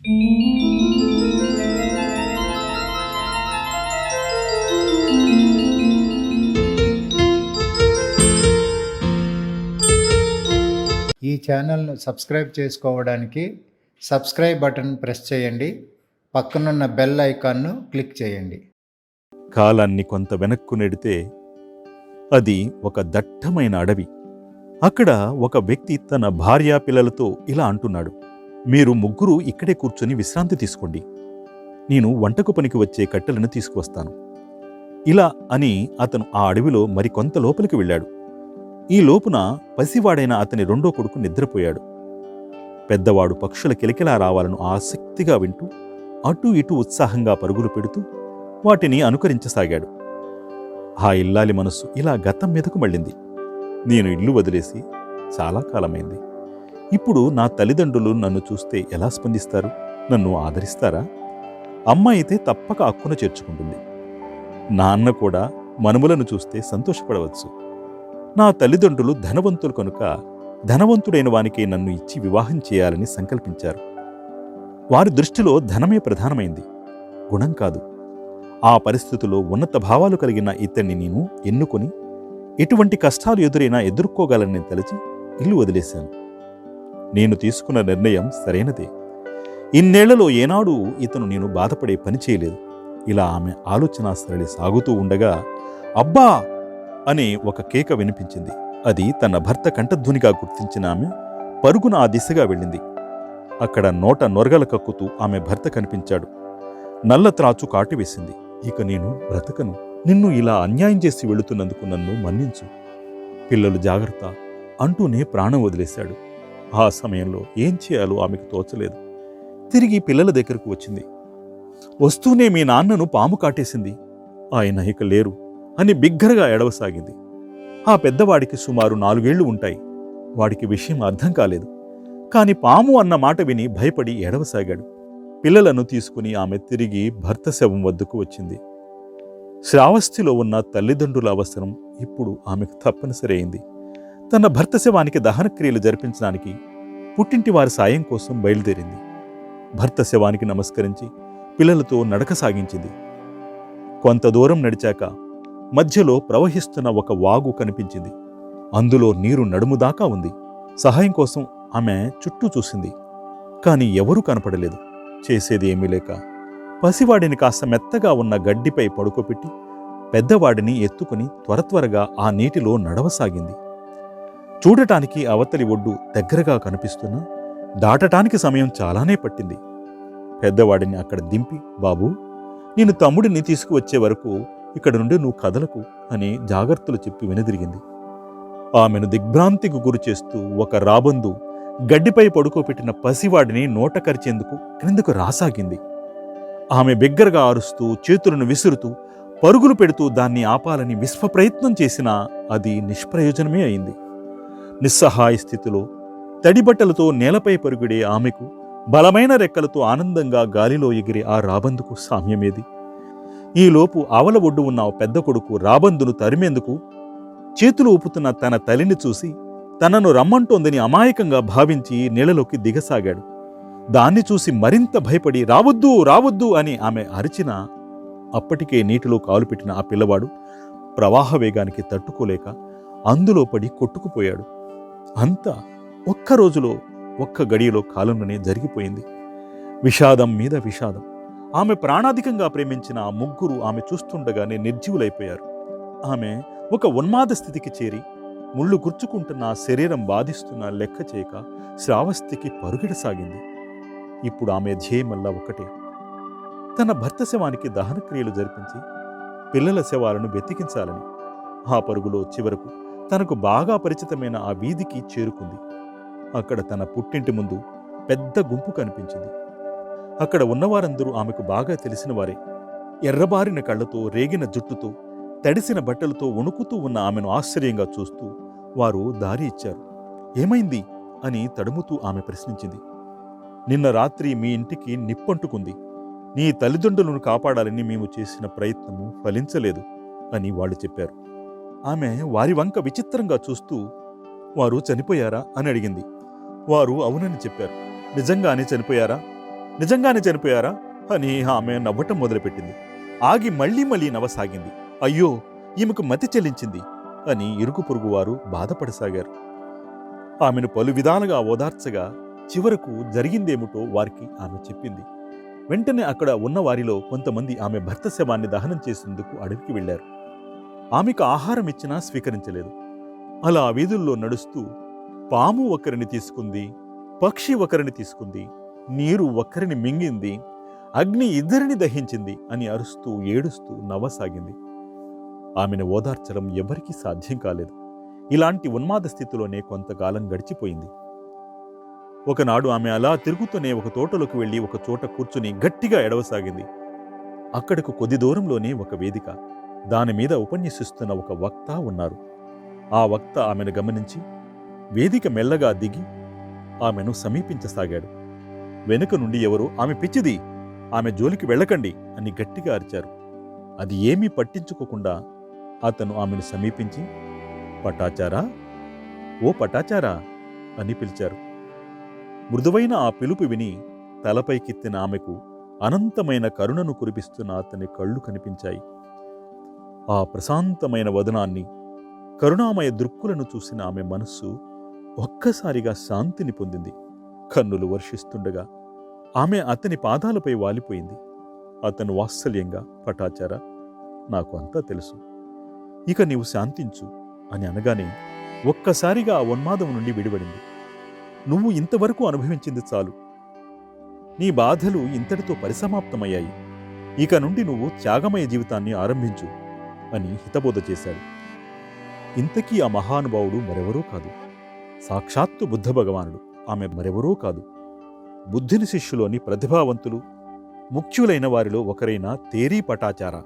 ఈ ఛానల్ను సబ్స్క్రైబ్ చేసుకోవడానికి సబ్స్క్రైబ్ బటన్ ప్రెస్ చేయండి. పక్కనున్న బెల్ ఐకాన్ను క్లిక్ చేయండి. కాలాన్ని కొంత వెనక్కు నెడితే అది ఒక దట్టమైన అడవి. అక్కడ ఒక వ్యక్తి తన భార్యా పిల్లలతో ఇలా అంటున్నాడు. మీరు ముగ్గురు ఇక్కడే కూర్చొని విశ్రాంతి తీసుకోండి. నేను వంటకు పనికి వచ్చే కట్టెలను తీసుకువస్తాను. ఇలా అని అతను ఆ అడవిలో మరికొంత లోపలికి వెళ్ళాడు. ఈ లోపున పసివాడైన అతని రెండో కొడుకు నిద్రపోయాడు. పెద్దవాడు పక్షుల కిలకిలా రావాలను ఆసక్తిగా వింటూ అటూ ఇటూ ఉత్సాహంగా పరుగులు పెడుతూ వాటిని అనుకరించసాగాడు. ఆ ఇల్లాలి మనస్సు ఇలా గతం మీదకు మళ్ళింది. నేను ఇల్లు వదిలేసి చాలా కాలమైంది. ఇప్పుడు నా తల్లిదండ్రులు నన్ను చూస్తే ఎలా స్పందిస్తారు? నన్ను ఆదరిస్తారా? అమ్మ అయితే తప్పక అక్కున చేర్చుకుంటుంది. నాన్న కూడా మనుములను చూస్తే సంతోషపడవచ్చు. నా తల్లిదండ్రులు ధనవంతులు కనుక ధనవంతుడైన వానికి నన్ను ఇచ్చి వివాహం చేయాలని సంకల్పించారు. వారి దృష్టిలో ధనమే ప్రధానమైంది. గుణం కాదు. ఆ పరిస్థితిలో ఉన్నత భావాలు కలిగిన ఇతన్ని నేను ఎన్నుకొని ఎటువంటి కష్టాలు ఎదురైనా ఎదుర్కోగలనని తలచి ఇల్లు వదిలేశాను. నేను తీసుకున్న నిర్ణయం సరైనదే. ఇన్నేళ్ళలో ఏనాడు ఇతను నేను బాధపడే పని చేయలేదు. ఇలా ఆమె ఆలోచన సరళి సాగుతూ ఉండగా అబ్బా! అనే ఒక కేక వినిపించింది. అది తన భర్త కంఠధ్వనిగా గుర్తించిన ఆమె పరుగున ఆ దిశగా వెళ్ళింది. అక్కడ నోట నొరగల కక్కుతూ ఆమె భర్త కనిపించాడు. నల్ల త్రాచు కాటివేసింది ఇక నేను బ్రతకను. నిన్ను ఇలా అన్యాయం చేసి వెళుతున్నందుకు నన్ను మన్నించు. పిల్లలు జాగ్రత్త అంటూనే ప్రాణం వదిలేశాడు. ఆ సమయంలో ఏం చేయాలో ఆమెకు తోచలేదు. తిరిగి పిల్లల దగ్గరకు వచ్చింది. వస్తూనే మీ నాన్నను పాము కాటేసింది. ఆయన ఇక లేరు అని బిగ్గరగా ఎడవసాగింది ఆ పెద్దవాడికి సుమారు నాలుగేళ్ళు ఉంటాయి. వాడికి విషయం అర్థం కాలేదు. కాని పాము అన్న మాట విని భయపడి ఎడవసాగాడు పిల్లలను తీసుకుని ఆమె తిరిగి భర్త శవం వద్దకు వచ్చింది. శ్రావస్తిలో ఉన్న తల్లిదండ్రుల అవసరం ఇప్పుడు ఆమెకు తప్పనిసరి అయింది. తన భర్త శవానికి దహనక్రియలు జరిపించడానికి పుట్టింటి వారి సాయం కోసం బయలుదేరింది. భర్త శవానికి నమస్కరించి పిల్లలతో నడక సాగించింది. కొంత దూరం నడిచాక మధ్యలో ప్రవహిస్తున్న ఒక వాగు కనిపించింది. అందులో నీరు నడుముదాకా ఉంది. సహాయం కోసం ఆమె చుట్టూ చూసింది. కాని ఎవరూ కనపడలేదు. చేసేది ఏమీ లేక పసివాడిని కాస్త మెత్తగా ఉన్న గడ్డిపై పడుకోపెట్టి పెద్దవాడిని ఎత్తుకుని త్వర త్వరగా ఆ నీటిలో నడవసాగింది. చూడటానికి అవతలి ఒడ్డు దగ్గరగా కనిపిస్తున్నా దాటటానికి సమయం చాలానే పట్టింది. పెద్దవాడిని అక్కడ దింపి బాబూ నేను తమ్ముడిని తీసుకువచ్చే వరకు ఇక్కడ నుండి నువ్వు కదలకు అని జాగ్రత్తలు చెప్పి వెనుదిరిగింది. ఆమెను దిగ్భ్రాంతికి గురి చేస్తూ ఒక రాబందు గడ్డిపై పడుకోబెట్టిన పసివాడిని నోట కరిచేందుకు క్రిందకు రాసాగింది. ఆమె బిగ్గరగా ఆరుస్తూ చేతులను విసురుతూ పరుగులు పెడుతూ దాన్ని ఆపాలని విశ్వ ప్రయత్నం చేసినా అది నిష్ప్రయోజనమే అయింది. నిస్సహాయ స్థితిలో తడిబట్టలతో నేలపై పరుగుడే ఆమెకు బలమైన రెక్కలతో ఆనందంగా గాలిలో ఎగిరే ఆ రాబందుకు సామ్యమేది. ఈలోపు ఆవల ఒడ్డు ఉన్న పెద్ద కొడుకు రాబందును తరిమేందుకు చేతులు ఊపుతున్న తన తల్లిని చూసి తనను రమ్మంటోందని అమాయకంగా భావించి నీళ్ళలోకి దిగసాగాడు. దాన్ని చూసి మరింత భయపడి రావద్దు రావద్దు అని ఆమె అరిచినా అప్పటికే నీటిలో కాలు పెట్టిన ఆ పిల్లవాడు ప్రవాహ వేగానికి తట్టుకోలేక అందులో పడి కొట్టుకుపోయాడు. అంతా ఒక్క రోజులో ఒక్క గడియలో కాలంలోనే జరిగిపోయింది. విషాదం మీద విషాదం. ఆమె ప్రాణాధికంగా ప్రేమించిన ఆ ముగ్గురు ఆమె చూస్తుండగానే నిర్జీవులైపోయారు. ఆమె ఒక ఉన్మాద స్థితికి చేరి ముళ్ళు గుర్చుకుంటున్న శరీరం బాధిస్తున్న లెక్క చేయక శ్రావస్తికి పరుగెడసాగింది. ఇప్పుడు ఆమె ధ్యేయమల్లా ఒకటే తన భర్త శవానికి దహనక్రియలు జరిపించి పిల్లల శవాలను వెతికించాలని. ఆ పరుగులో చివరకు తనకు బాగా పరిచితమైన ఆ వీధికి చేరుకుంది. అక్కడ తన పుట్టింటి ముందు పెద్ద గుంపు కనిపించింది. అక్కడ ఉన్నవారందరూ ఆమెకు బాగా తెలిసిన వారే. ఎర్రబారిన కళ్ళతో రేగిన జుట్టుతో తడిసిన బట్టలతో వణుకుతూ ఉన్న ఆమెను ఆశ్చర్యంగా చూస్తూ వారు దారి ఇచ్చారు. ఏమైంది? అని తడుముతూ ఆమె ప్రశ్నించింది. నిన్న రాత్రి మీ ఇంటికి నిప్పంటుకుంది. నీ తల్లిదండ్రులను కాపాడాలని మేము చేసిన ప్రయత్నము ఫలించలేదు అని వాళ్ళు చెప్పారు. ఆమె వారి వంక విచిత్రంగా చూస్తూ వారు చనిపోయారా? అని అడిగింది. వారు అవునని చెప్పారు. నిజంగానే చనిపోయారా? నిజంగానే చనిపోయారా? అని ఆమె నవ్వటం మొదలుపెట్టింది. ఆగి మళ్ళీ మళ్ళీ నవ్వసాగింది. అయ్యో ఈమెకు మతి చెల్లించింది అని ఇరుగు పొరుగు వారు బాధపడసాగారు. ఆమెను పలు విధాలుగా ఓదార్చగా చివరకు జరిగిందేమిటో వారికి ఆమె చెప్పింది. వెంటనే అక్కడ ఉన్న వారిలో కొంతమంది ఆమె భర్త శవాన్ని దహనం చేసేందుకు అడవికి వెళ్ళారు ఆమెకు ఆహారం ఇచ్చినా స్వీకరించలేదు. అలా ఆ వీధుల్లో నడుస్తూ పాము ఒకరిని తీసుకుంది పక్షి ఒకరిని తీసుకుంది నీరు ఒక్కరిని మింగింది అగ్ని ఇద్దరిని దహించింది అని అరుస్తూ ఏడుస్తూ నవ్వసాగింది. ఆమెను ఓదార్చడం ఎవరికీ సాధ్యం కాలేదు. ఇలాంటి ఉన్మాద స్థితిలోనే కొంతకాలం గడిచిపోయింది. ఒకనాడు ఆమె అలా తిరుగుతూనే ఒక తోటలోకి వెళ్ళి ఒక చోట కూర్చుని గట్టిగా ఎడవసాగింది. అక్కడకు కొద్ది దూరంలోనే ఒక వేదిక. దాని మీద ఉపన్యసిస్తున్న ఒక వక్త ఉన్నారు. ఆ వక్త ఆమెను గమనించి వేదిక మెల్లగా దిగి ఆమెను సమీపించసాగాడు. వెనుక నుండి ఎవరో ఆమె పిచ్చిది ఆమె జోలికి వెళ్ళకండి అని గట్టిగా అరిచారు. అది ఏమీ పట్టించుకోకుండా అతను ఆమెను సమీపించి పటాచారా? ఓ పటాచారా? అని పిలిచారు. మృదువైన ఆ పిలుపు విని తలపైకెత్తిన ఆమెకు అనంతమైన కరుణను కురిపిస్తున్న అతని కళ్ళు కనిపించాయి. ఆ ప్రశాంతమైన వదనాన్ని కరుణామయ దృక్కులను చూసిన ఆమె మనస్సు ఒక్కసారిగా శాంతిని పొందింది. కన్నులు వర్షిస్తుండగా ఆమె అతని పాదాలపై వాలిపోయింది. అతను వాత్సల్యంగా పటాచార నాకు అంతా తెలుసు. ఇక నీవు శాంతించు అని అనగానే ఒక్కసారిగా ఆ ఉన్మాదం నుండి విడిపడింది. నువ్వు ఇంతవరకు అనుభవించింది చాలు. నీ బాధలు ఇంతటితో పరిసమాప్తమయ్యాయి. ఇక నుండి నువ్వు త్యాగమయ జీవితాన్ని ఆరంభించు. అని హితబోధ చేశాడు. ఇంతకీ ఆ మహానుభావుడు మరెవరూ కాదు. సాక్షాత్తు బుద్ధ భగవానుడు. ఆమె మరెవరూ కాదు. బుద్ధుని శిష్యులోని ప్రతిభావంతులు ముఖ్యులైన వారిలో ఒకరైన తేరీ పటాచార.